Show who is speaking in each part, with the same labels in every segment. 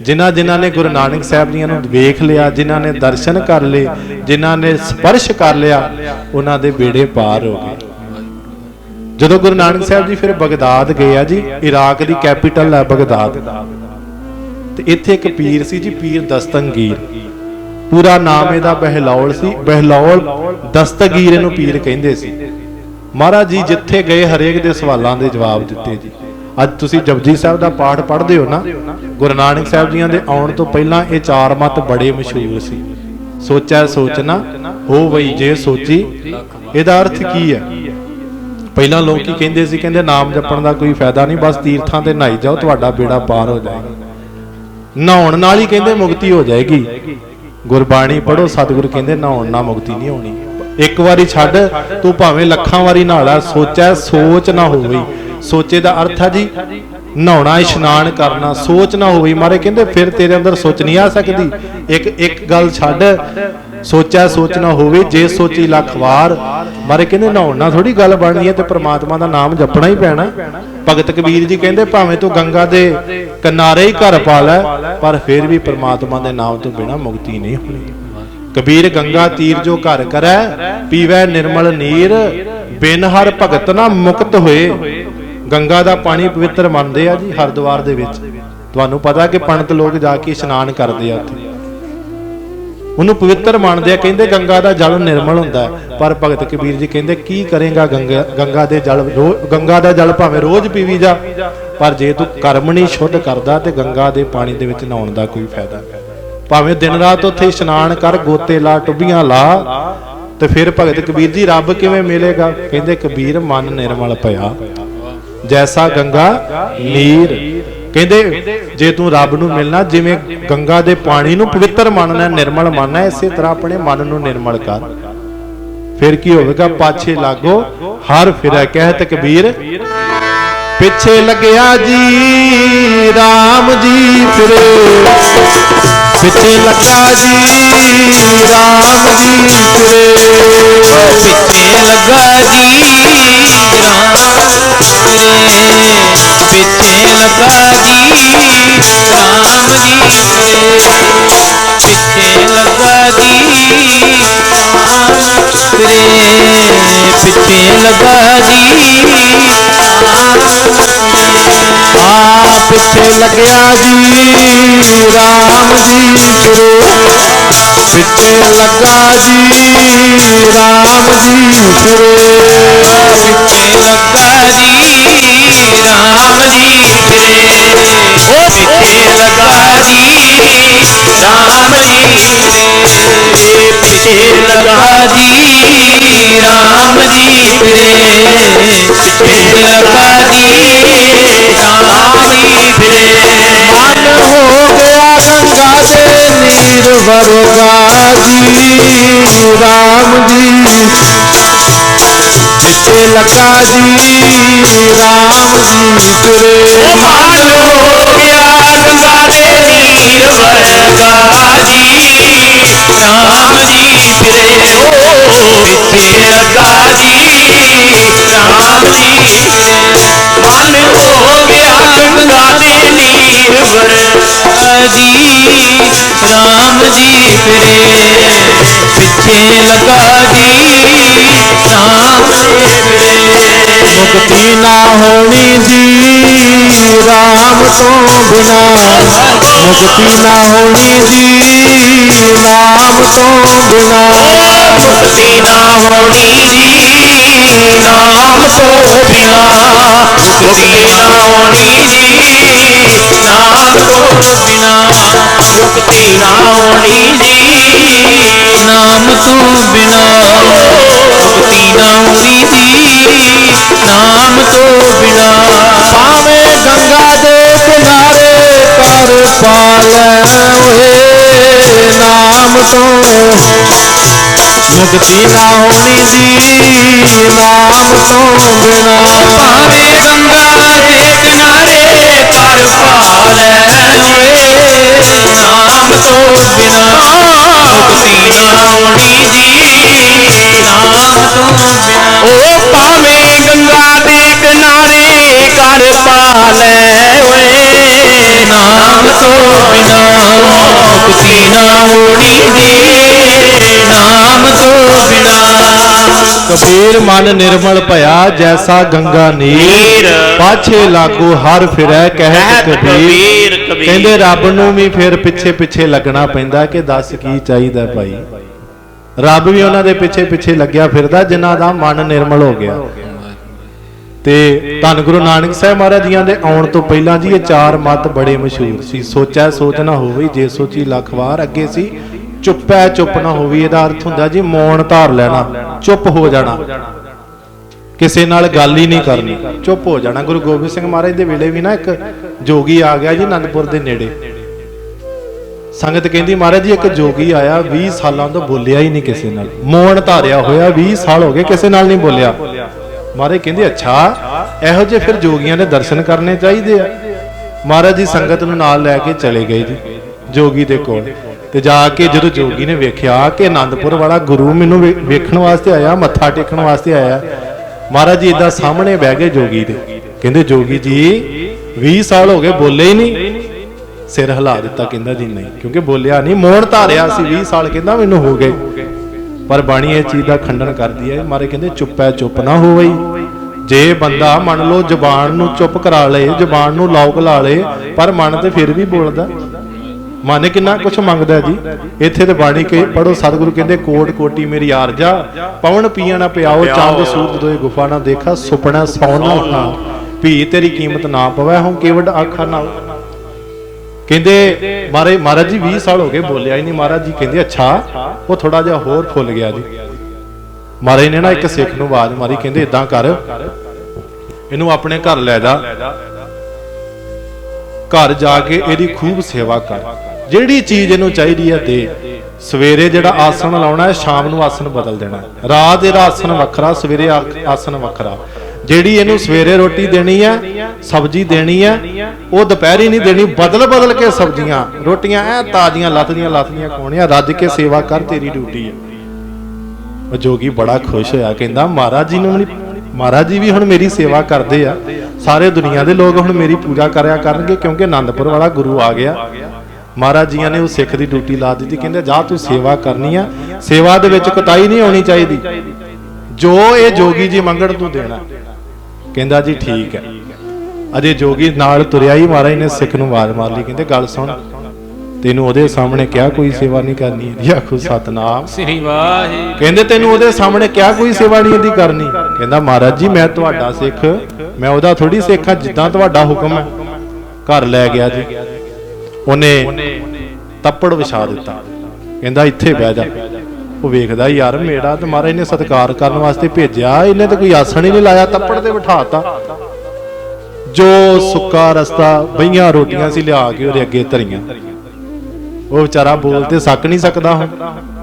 Speaker 1: ਜਿਨ੍ਹਾਂ ਜਿਨ੍ਹਾਂ ਨੇ ਗੁਰੂ ਨਾਨਕ ਸਾਹਿਬ ਜੀਆਂ ਨੂੰ ਵੇਖ ਲਿਆ, ਜਿਨ੍ਹਾਂ ਨੇ ਦਰਸ਼ਨ ਕਰ ਲਏ, ਜਿਨ੍ਹਾਂ ਨੇ ਸਪਰਸ਼ ਕਰ ਲਿਆ, ਉਹਨਾਂ ਦੇ ਬੇੜੇ ਪਾਰ ਹੋ ਗਏ। ਜਦੋਂ ਗੁਰੂ ਨਾਨਕ ਸਾਹਿਬ ਜੀ ਫਿਰ ਬਗਦਾਦ ਗਏ ਆ ਜੀ, ਇਰਾਕ ਦੀ ਕੈਪੀਟਲ ਹੈ ਬਗਦਾਦ। ਤੇ ਇੱਥੇ ਇੱਕ ਪੀਰ ਸੀ ਜੀ, ਪੀਰ ਦਸਤੰਗੀਰ। ਪੂਰਾ ਨਾਮ ਇਹਦਾ ਬਹਿਲੌਲ ਸੀ, ਬਹਿਲੌਲ ਦਸਤਗੀਰ ਇਹਨੂੰ ਪੀਰ ਕਹਿੰਦੇ ਸੀ। ਮਹਾਰਾਜ ਜੀ, ਜਿੱਥੇ ਗਏ ਹਰੇਕ ਦੇ ਸਵਾਲਾਂ ਦੇ ਜਵਾਬ ਦਿੱਤੇ ਜੀ। ਅੱਜ ਤੁਸੀਂ ਜਪਜੀ ਸਾਹਿਬ ਦਾ ਪਾਠ ਪੜ੍ਹਦੇ ਹੋ ਨਾ ਗੁਰੂ ਨਾਨਕ ਸਾਹਿਬ ਜੀਆਂ ਦੇ ਆਉਣ ਤੋਂ ਪਹਿਲਾਂ ਇਹ ਚਾਰ ਮਤ ਬੜੇ ਮਸ਼ਹੂਰ ਸੀ। ਸੋਚੈ ਸੋਚਣਾ ਹੋ ਵਈ ਜੇ ਸੋਚੀ। ਇਹਦਾ ਅਰਥ ਕੀ ਹੈ? ਪਹਿਲਾਂ ਲੋਕ ਕੀ ਕਹਿੰਦੇ ਸੀ, ਕਹਿੰਦੇ ਨਾਮ ਜਪਣ ਦਾ ਕੋਈ ਫਾਇਦਾ ਨਹੀਂ, ਬਸ ਤੀਰਥਾਂ ਤੇ ਨਹਾਈ ਜਾਓ, ਤੁਹਾਡਾ ਬੇੜਾ ਪਾਰ ਹੋ ਜਾਏਗਾ। ਨਹਾਉਣ ਨਾਲ ਹੀ ਕਹਿੰਦੇ ਮੁਕਤੀ ਹੋ ਜਾਏਗੀ। ਗੁਰਬਾਣੀ ਪੜੋ ਸਤਿਗੁਰ ਕਹਿੰਦੇ ਨਹਾਉਣ ਨਾਲ ਮੁਕਤੀ ਨਹੀਂ ਹੋਣੀ। ਇੱਕ ਵਾਰੀ ਛੱਡ, ਤੂੰ ਭਾਵੇਂ ਲੱਖਾਂ ਵਾਰੀ ਨਹਾਲਾ ਸੋਚੈ ਸੋਚ ਨਾ ਹੋਵੇ। ਸੋਚੇ ਦਾ ਅਰਥ ਹੈ ਜੀ ਨਹਾਉਣਾ, ਇਸ਼ਨਾਨ ਕਰਨਾ, ਸੋਚ ਨਾ ਹੋਵੇ ਮਾਰੇ, ਕਹਿੰਦੇ ਫਿਰ ਤੇਰੇ ਅੰਦਰ ਸੋਚ ਨਹੀਂ ਆ ਸਕਦੀ। ਇੱਕ ਇੱਕ ਗੱਲ ਛੱਡ, ਸੋਚਿਆ ਸੋਚ ਹੋਵੇ, ਜੇ ਸੋਚੀ ਲੱਖ ਵਾਰ, ਮਾਰੇ ਕਹਿੰਦੇ ਨਹਾਉਣ ਥੋੜੀ ਗੱਲ ਬਣਨੀ ਹੈ ਤੇ ਪ੍ਰਮਾਤਮਾ ਦਾ ਨਾਮ ਜਪਣਾ ਹੀ ਪੈਣਾ। ਭਗਤ ਕਬੀਰ ਜੀ ਕਹਿੰਦੇ ਭਾਵੇਂ ਤੂੰ ਗੰਗਾ ਦੇ ਕਿਨਾਰੇ ਹੀ ਘਰ ਪਾ ਲੈ, ਪਰ ਫਿਰ ਵੀ ਪ੍ਰਮਾਤਮਾ ਦੇ ਨਾਮ ਤੋਂ ਬਿਨਾ ਮੁਕਤੀ ਨਹੀਂ ਹੋਣੀ। ਕਬੀਰ ਗੰਗਾ ਤੀਰ ਜੋ ਘਰ ਕਰੈ, ਪੀਵੈ ਨਿਰਮਲ ਨੀਰ, ਬਿਨ ਹਰ ਭਗਤ ਨਾ ਮੁਕਤ ਹੋਏ। ਗੰਗਾ ਦਾ ਪਾਣੀ ਪਵਿੱਤਰ ਮੰਨਦੇ ਆ ਜੀ ਹਰਿਦੁਆਰ ਦੇ ਵਿੱਚ। ਤੁਹਾਨੂੰ ਪਤਾ ਕਿ ਪੰਡਤ ਲੋਕ ਜਾ ਕੇ ਇਸ਼ਨਾਨ ਕਰਦੇ ਆ ਉੱਥੇ। ਉਹਨੂੰ ਪਵਿੱਤਰ ਮੰਨਦੇ ਆ, ਕਹਿੰਦੇ ਗੰਗਾ ਦਾ ਜਲ ਨਿਰਮਲ ਹੁੰਦਾ ਪਰ ਭਗਤ ਕਬੀਰ ਜੀ ਕਹਿੰਦੇ, ਕੀ ਕਰੇਗਾ ਗੰਗਾ ਗੰਗਾ ਦੇ ਜਲ ਗੰਗਾ ਦਾ ਜਲ ਭਾਵੇਂ ਰੋਜ਼ ਪੀਵੀ ਜਾ, ਪਰ ਜੇ ਤੂੰ ਕਰਮ ਨਹੀਂ ਸ਼ੁੱਧ ਕਰਦਾ ਤੇ ਗੰਗਾ ਦੇ ਪਾਣੀ ਦੇ ਵਿੱਚ ਨਹਾਉਣ ਦਾ ਕੋਈ ਫਾਇਦਾ ਭਾਵੇਂ ਦਿਨ ਰਾਤ ਉੱਥੇ ਇਸ਼ਨਾਨ ਕਰ, ਗੋਤੇ ਲਾ, ਟੁੱਬੀਆਂ ਲਾ, ਤੇ ਫਿਰ ਭਗਤ ਕਬੀਰ ਜੀ, ਰੱਬ ਕਿਵੇਂ ਮਿਲੇਗਾ? ਕਹਿੰਦੇ ਕਬੀਰ, ਮਨ ਨਿਰਮਲ ਭਇਆ ਜੈਸਾ ਗੰਗਾ, ਨੀਰ। ਕਹਿੰਦੇ, ਜੇ ਤੂੰ ਰੱਬ ਨੂੰ ਮਿਲਣਾ, ਜਿਵੇਂ ਗੰਗਾ ਦੇ ਪਾਣੀ ਨੂੰ ਪਵਿੱਤਰ ਮੰਨਣਾ, ਨਿਰਮਲ ਮੰਨਣਾ, ਇਸੇ ਤਰ੍ਹਾਂ ਆਪਣੇ ਮਨ ਨੂੰ ਨਿਰਮਲ ਕਰ। ਫਿਰ ਕੀ ਹੋਵੇਗਾ? ਪਾਛੇ ਲਾਗੋ, ਹਰ ਫਿਰੈ ਕਹਿ ਤਕਬੀਰ ਪਿੱਛੇ ਲੱਗਿਆ ਜੀ। ਰਾਮ ਜੀ ਫਿਰੇ। ਪਿੱਛੇ ਲੱਗਾ ਜੀ RAM ਜੀ ਫਿਰੇ।
Speaker 2: ਪਿੱਛੇ ਲੱਗਾ ਜੀ, ਰਾਮ ਤੇਰੇ ਪਿੱਛੇ ਲੱਗਾ ਜੀ, ਰਾਮ ਜੀ ਤੇਰੇ ਪਿੱਛੇ ਲੱਗਾ ਜੀ, ਰਾਮ ਤੇਰੇ ਪਿੱਛੇ ਲੱਗਾ ਜੀ
Speaker 1: ਆ ਪਿੱਛੇ ਲੱਗਿਆ ਜੀ RAM ਜੀ। ਫਿਰੇ ਪਿੱਛੇ ਲੱਗਾ ਜੀ RAM ਜੀ। ਫਿਰੇ
Speaker 2: ਪਿੱਛੇ ਲੱਗਾ ਜੀ ਰਾਮ ਜੀ ਤੇਰੇ ਪਿੱਛੇ ਲੱਗਾ ਜੀ ਰਾਮ ਜੀ ਤੇਰੇ ਪਿੱਛੇ ਲੱਗਾ ਜੀ ਰਾਮ ਜੀ ਤੇਰੇ ਪਿੱਛੇ ਲੱਗਾ ਜੀ ਰਾਮ ਜੀ
Speaker 1: ਪਿੱਛੇ ਲੱਗਾ ਜੀ RAM ਜੀ ਫਿਰੇ
Speaker 2: ਮਨ ਹੋ ਗਿਆ ਗੰਗਾ ਦੇ ਨੀਰ ਵਰਗਾ ਜੀ ਰਾਮ ਜੀ ਫਿਰੇ ਪਿੱਛੇ ਲੱਗਾ ਜੀ ਰਾਮ ਜੀ ਫਿਰੇ ਮਨ ਹੋ ਗਿਆ ਗੰਗਾ ਦੇ ਨੀਰ ਵਰਗਾ ਜੀ ਰਾਮ ਜੀ ਫਿਰੇ ਪਿੱਛੇ ਲਗਾ ਜੀ ਰਾਮ ਜੀ ਫਿਰੇ
Speaker 1: ਮੁਕਤੀ ਨਾ ਹੋਣੀ ਜੀ, ਰਾਮ ਤੋਂ ਬਿਨਾ ਮੁਕਤੀ ਨਾ ਹੋਣੀ ਜੀ ਨਾਮ ਤੋਂ ਬਿਨਾ।
Speaker 2: ਮੁਕਤੀ ਨਾ ਹੋਣੀ ਜੀ ਨਾਮ ਤੋਂ ਬਿਨਾ। ਮੁਕਤੀ ਨਾ ਹੋਣੀ ਜੀ ਨਾਮ ਤੋਂ ਬਿਨਾ। ਮੁਕਤੀ ਨਾ ਹੋਣੀ ਜੀ ਨਾਮ ਤੋਂ ਬਿਨਾ। ਮੁਕਤੀ ਨਾ ਹੋਣੀ ਜੀ ਨਾਮ ਤੋਂ ਬਿਨਾ।
Speaker 1: ਭਾਵੇਂ ਗੰਗਾ ਦੇ ਕਿਨਾਰੇ ਪਾਲੈ ਓਏ ਨਾਮ ਤੋਂ। ਮੁਕਤੀ ਨਾ ਹੋਣੀ ਜੀ ਨਾਮ ਤੋਂ ਬਿਨਾ।
Speaker 2: ਭਾਵੇਂ ਗੰਗਾ ਦੇ ਕਿਨਾਰੇ ਕਰ ਪਾਲੈ ਓਏ ਨਾਮ ਤੋਂ ਬਿਨਾ। ਮੁਕਤੀ ਨਾ ਹੋਣੀ ਨਾਮ ਤੋਂ ਬਿਨਾ।
Speaker 1: ਓ ਭਾਵੇਂ ਗੰਗਾ ਦੇ ਕਿਨਾਰੇ ਕਰ ਪਾਲੈ ਓਏ ਕਬੀਰ ਮਨ ਨਿਰਮਲ ਭਇਆ ਜੈਸਾ ਗੰਗਾ ਨੀਰ। ਪਾਛੇ ਲਾਗੋ ਹਰ ਫਿਰੈ
Speaker 2: ਕਹਿ
Speaker 1: ਕਬੀਰ। ਕਹਿੰਦੇ ਰੱਬ ਨੂੰ ਵੀ ਫਿਰ ਪਿੱਛੇ ਪਿੱਛੇ ਲੱਗਣਾ ਪੈਂਦਾ ਕਿ ਦੱਸ ਕੀ ਚਾਹੀਦਾ ਭਾਈ। ਰੱਬ ਵੀ ਉਹਨਾਂ ਦੇ ਪਿੱਛੇ ਪਿੱਛੇ ਲੱਗਿਆ ਫਿਰਦਾ ਜਿਨ੍ਹਾਂ ਦਾ ਮਨ ਨਿਰਮਲ ਹੋ ਗਿਆ। ਤੇ ਧੰਨ ਗੁਰੂ ਨਾਨਕ ਸਾਹਿਬ ਮਹਾਰਾਜ ਜੀਆਂ ਦੇ ਆਉਣ ਤੋਂ ਪਹਿਲਾਂ ਜੀ ਇਹ ਚਾਰ ਮੱਤ ਬੜੇ ਮਸ਼ਹੂਰ ਸੀ। ਸੋਚੈ ਸੋਚ ਨਾ ਹੋਵੇ, ਜੇ ਸੋਚੀ ਲੱਖ ਵਾਰ ਅੱਗੇ ਸੀ, ਚੁੱਪੈ ਚੁੱਪ ਨਾ ਹੋਵੇ, ਇਹਦਾ ਅਰਥ ਹੁੰਦਾ ਜੀ ਮੌਨ ਧਾਰ ਲੈਣਾ, ਚੁੱਪ ਹੋ ਜਾਣਾ। ਕਿਸੇ ਨਾਲ ਗੱਲ ਹੀ ਨਹੀਂ ਕਰਨੀ, ਚੁੱਪ ਹੋ ਜਾਣਾ। ਗੁਰੂ ਗੋਬਿੰਦ ਸਿੰਘ ਮਹਾਰਾਜ ਦੇ ਵੇਲੇ ਵੀ ਨਾ ਇੱਕ ਜੋਗੀ ਆ ਗਿਆ ਜੀ ਅਨੰਦਪੁਰ ਦੇ ਨੇੜੇ। ਸੰਗਤ ਕਹਿੰਦੀ, ਮਹਾਰਾਜ ਜੀ, ਇੱਕ ਜੋਗੀ ਆਇਆ 20 ਸਾਲਾਂ ਤੋਂ ਬੋਲਿਆ ਹੀ ਨਹੀਂ ਕਿਸੇ ਨਾਲ। ਮੌਨ ਧਾਰਿਆ ਹੋਇਆ 20 ਸਾਲ ਹੋ ਗਏ ਕਿਸੇ ਨਾਲ ਨਹੀਂ ਬੋਲਿਆ। ਮਹਾਰਾਜ ਕਹਿੰਦੇ, ਅੱਛਾ, ਇਹੋ ਜਿਹੇ ਫਿਰ ਜੋਗੀਆਂ ਦੇ ਦਰਸ਼ਨ ਕਰਨੇ ਚਾਹੀਦੇ ਆ। ਮਹਾਰਾਜ ਜੀ ਸੰਗਤ ਨੂੰ ਨਾਲ ਲੈ ਕੇ ਚਲੇ ਗਏ ਜੀ, ਜੋਗੀ ਦੇ ਕੋਲ। ਤੇ ਜਾ ਕੇ ਜਦੋਂ ਜੋਗੀ ਨੇ ਵੇਖਿਆ ਕਿ ਆਨੰਦਪੁਰ ਵਾਲਾ ਗੁਰੂ ਮੈਨੂੰ ਵੇਖਣ ਵਾਸਤੇ ਆਇਆ, ਮੱਥਾ ਟੇਕਣ ਵਾਸਤੇ ਆਇਆ। ਮਹਾਰਾਜ ਜੀ ਇਦਾਂ ਸਾਹਮਣੇ ਬਹਿ ਗਏ ਜੋਗੀ ਦੇ। ਕਹਿੰਦੇ, ਜੋਗੀ ਜੀ 20 ਸਾਲ ਹੋ ਗਏ, ਬੋਲੇ ਹੀ ਨਹੀਂ। ਸਿਰ ਹਿਲਾ ਦਿੱਤਾ, ਕਹਿੰਦਾ ਜੀ, ਨਹੀਂ, ਕਿਉਂਕਿ ਬੋਲਿਆ ਨਹੀਂ, ਮੋਹਣ ਧਾਰਿਆ ਸੀ 20 ਸਾਲ, ਕਹਿੰਦਾ ਮੈਨੂੰ ਹੋ ਗਏ। ਪਰ ਬਾਣੀ ਇਹ ਚੀਜ਼ ਦਾ ਖੰਡਨ ਕਰਦੀ ਹੈ ਮਾਰੇ ਕਹਿੰਦੇ ਚੁੱਪੈ ਚੁੱਪ ਨਾ ਹੋਵਈ। ਜੇ ਬੰਦਾ ਮੰਨ ਲਓ ਜ਼ਬਾਨ ਨੂੰ ਚੁੱਪ ਕਰਾ ਲੇ ਜ਼ਬਾਨ ਨੂੰ ਲੌਕ ਲਾ ਲੇ ਪਰ ਮਨ ਤੇ ਫਿਰ ਵੀ ਬੋਲਦਾ। ਮਨ ਕਿੰਨਾ ਕੁਝ ਮੰਗਦਾ ਜੀ। ਇੱਥੇ ਤੇ ਬਾਣੀ ਕੇ ਪੜੋ ਸਤਿਗੁਰੂ ਕਹਿੰਦੇ ਕੋਟ ਕੋਟੀ ਮੇਰੀ ਆਰਜਾ ਪਵਨ ਪੀਆ ਨਾ ਪਿਆਓ ਚੰਦ ਸੂਰਜ ਦੋਏ ਗੁਫਾ ਨਾ ਦੇਖਾ ਸੁਪਨਾ ਸੌਣਾ ਨਾ ਭੀ ਤੇਰੀ ਕੀਮਤ ਨਾ ਪਵੈ ਹੁਣ ਕੇਵਡ ਆਖਾ ਨਾ ਕਹਿੰਦੇ ਮਾਰੇ ਮਹਾਰਾਜ ਜੀ 20 ਸਾਲ ਹੋ ਗਏ ਬੋਲਿਆ ਹੀ ਨਹੀਂ। ਮਹਾਰਾਜ ਜੀ ਕਹਿੰਦੇ ਅੱਛਾ ਉਹ ਥੋੜਾ ਜਿਹਾ ਹੋਰ ਫੁੱਲ ਗਿਆ ਜੀ। ਮਹਾਰਾਜ ਨੇ ਨਾ ਇੱਕ ਸਿੱਖ ਨੂੰ ਆਵਾਜ਼ ਮਾਰੀ ਕਹਿੰਦੇ ਇਦਾਂ ਕਰ। ਇਹਨੂੰ ਆਪਣੇ ਘਰ ਲੈ ਜਾ। ਘਰ ਜਾ ਕੇ ਇਹਦੀ ਖੂਬ ਸੇਵਾ ਕਰ। ਜਿਹੜੀ ਚੀਜ਼ ਇਹਨੂੰ ਚਾਹੀਦੀ ਹੈ ਦੇ। ਸਵੇਰੇ ਜਿਹੜਾ ਆਸਣ ਲਾਉਣਾ ਹੈ ਸ਼ਾਮ ਨੂੰ ਆਸਣ ਬਦਲ ਦੇਣਾ। ਰਾਤ ਇਹਦਾ ਆਸਣ ਵੱਖਰਾ ਸਵੇਰੇ ਆਸਣ ਵੱਖਰਾ। ਜਿਹੜੀ ਇਹਨੂੰ ਸਵੇਰੇ ਰੋਟੀ ਦੇਣੀ ਹੈ ਸਬਜ਼ੀ ਦੇਣੀ ਹੈ ਉਹ ਦੁਪਹਿਰੀ ਨਹੀਂ ਦੇਣੀ, ਬਦਲ ਬਦਲ ਕੇ ਸਬਜ਼ੀਆਂ, ਰੋਟੀਆਂ, ਐ ਤਾਜ਼ੀਆਂ ਲੱਥਦੀਆਂ ਲੱਥਦੀਆਂ ਖਵਾਉਣੀਆਂ, ਰੱਜ ਕੇ ਸੇਵਾ ਕਰ ਤੇਰੀ ਡਿਊਟੀ ਹੈ ਉਹ ਜੋਗੀ ਬੜਾ ਖੁਸ਼ ਹੋਇਆ, ਕਹਿੰਦਾ, ਮਹਾਰਾਜ ਜੀ ਨੂੰ, ਮਹਾਰਾਜ ਜੀ ਵੀ ਹੁਣ ਮੇਰੀ ਸੇਵਾ ਕਰਦੇ ਆ। ਸਾਰੇ ਦੁਨੀਆ ਦੇ ਲੋਕ ਹੁਣ ਮੇਰੀ ਪੂਜਾ ਕਰਿਆ ਕਰਨਗੇ, ਕਿਉਂਕਿ ਆਨੰਦਪੁਰ ਵਾਲਾ ਗੁਰੂ ਆ ਗਿਆ। ਮਹਾਰਾਜ ਜੀਆਂ ਨੇ ਉਹ ਸਿੱਖ ਦੀ ਡਿਊਟੀ ਲਾ ਦਿੱਤੀ, ਕਹਿੰਦੇ, ਜਾ ਤੂੰ ਸੇਵਾ ਕਰਨੀ ਆ। ਸੇਵਾ ਦੇ ਵਿੱਚ ਕਤਾਈ ਨਹੀਂ ਹੋਣੀ ਚਾਹੀਦੀ। ਜੋ ਇਹ ਜੋਗੀ ਜੀ ਮੰਗਣ ਤੂੰ ਦੇਣਾ। ਕਹਿੰਦਾ ਜੀ ਠੀਕ ਹੈ। ਅਜੇ ਜੋਗੀ ਨਾਲ ਤੁਰਿਆ ਹੀ ਮਹਾਰਾਜ ਨੇ ਸਿੱਖ ਨੂੰ ਆਵਾਜ਼ ਮਾਰ ਲਈ ਕਹਿੰਦੇ ਗੱਲ ਸੁਣ। ਤੈਨੂੰ ਉਹਦੇ ਸਾਹਮਣੇ ਕਿਹਾ ਕੋਈ ਸੇਵਾ ਨਹੀਂ ਕਰਨੀ ਇਹਦੀ ਆਖੋ ਸਤਨਾਮ।
Speaker 2: ਸ੍ਰੀ ਵਾਹਿਗੁਰੂ।
Speaker 1: ਕਹਿੰਦੇ ਤੈਨੂੰ ਉਹਦੇ ਸਾਹਮਣੇ ਕਿਹਾ ਕੋਈ ਸੇਵਾ ਨਹੀਂ ਇਹਦੀ ਕਰਨੀ। ਕਹਿੰਦਾ ਮਹਾਰਾਜ ਜੀ ਮੈਂ ਤੁਹਾਡਾ ਸਿੱਖ ਮੈਂ ਉਹਦਾ ਥੋੜੀ ਸਿੱਖ ਹਾਂ ਜਿੱਦਾਂ ਤੁਹਾਡਾ ਹੁਕਮ ਹੈ। ਘਰ ਲੈ ਗਿਆ ਜੀ। ਉਹਨੇ ਤੱਪੜ ਵਿਛਾ ਦਿੱਤਾ। ਕਹਿੰਦਾ ਇੱਥੇ ਬਹਿ ਜਾ। ਉਹ ਵੇਖਦਾ ਯਾਰ ਮੇਰਾ ਤੇ ਮਹਾਰਾਜ ਨੇ ਸਤਿਕਾਰ ਕਰਨ ਵਾਸਤੇ ਭੇਜਿਆ, ਇਹਨੇ ਤੇ ਕੋਈ ਆਸਣ ਹੀ ਨਹੀਂ ਲਾਇਆ, ਤੱਪੜ ਤੇ ਬਿਠਾਤਾ। ਜੋ ਸੁੱਕਾ ਰਸਤਾ ਬਈਆਂ ਰੋਟੀਆਂ ਸੀ ਲਿਆ ਕੇ ਉਹਦੇ ਅੱਗੇ ਧਰੀਆਂ। ਉਹ ਵਿਚਾਰਾ ਬੋਲ ਤੇ ਸੱਕ ਨਹੀਂ ਸਕਦਾ ਹੁਣ,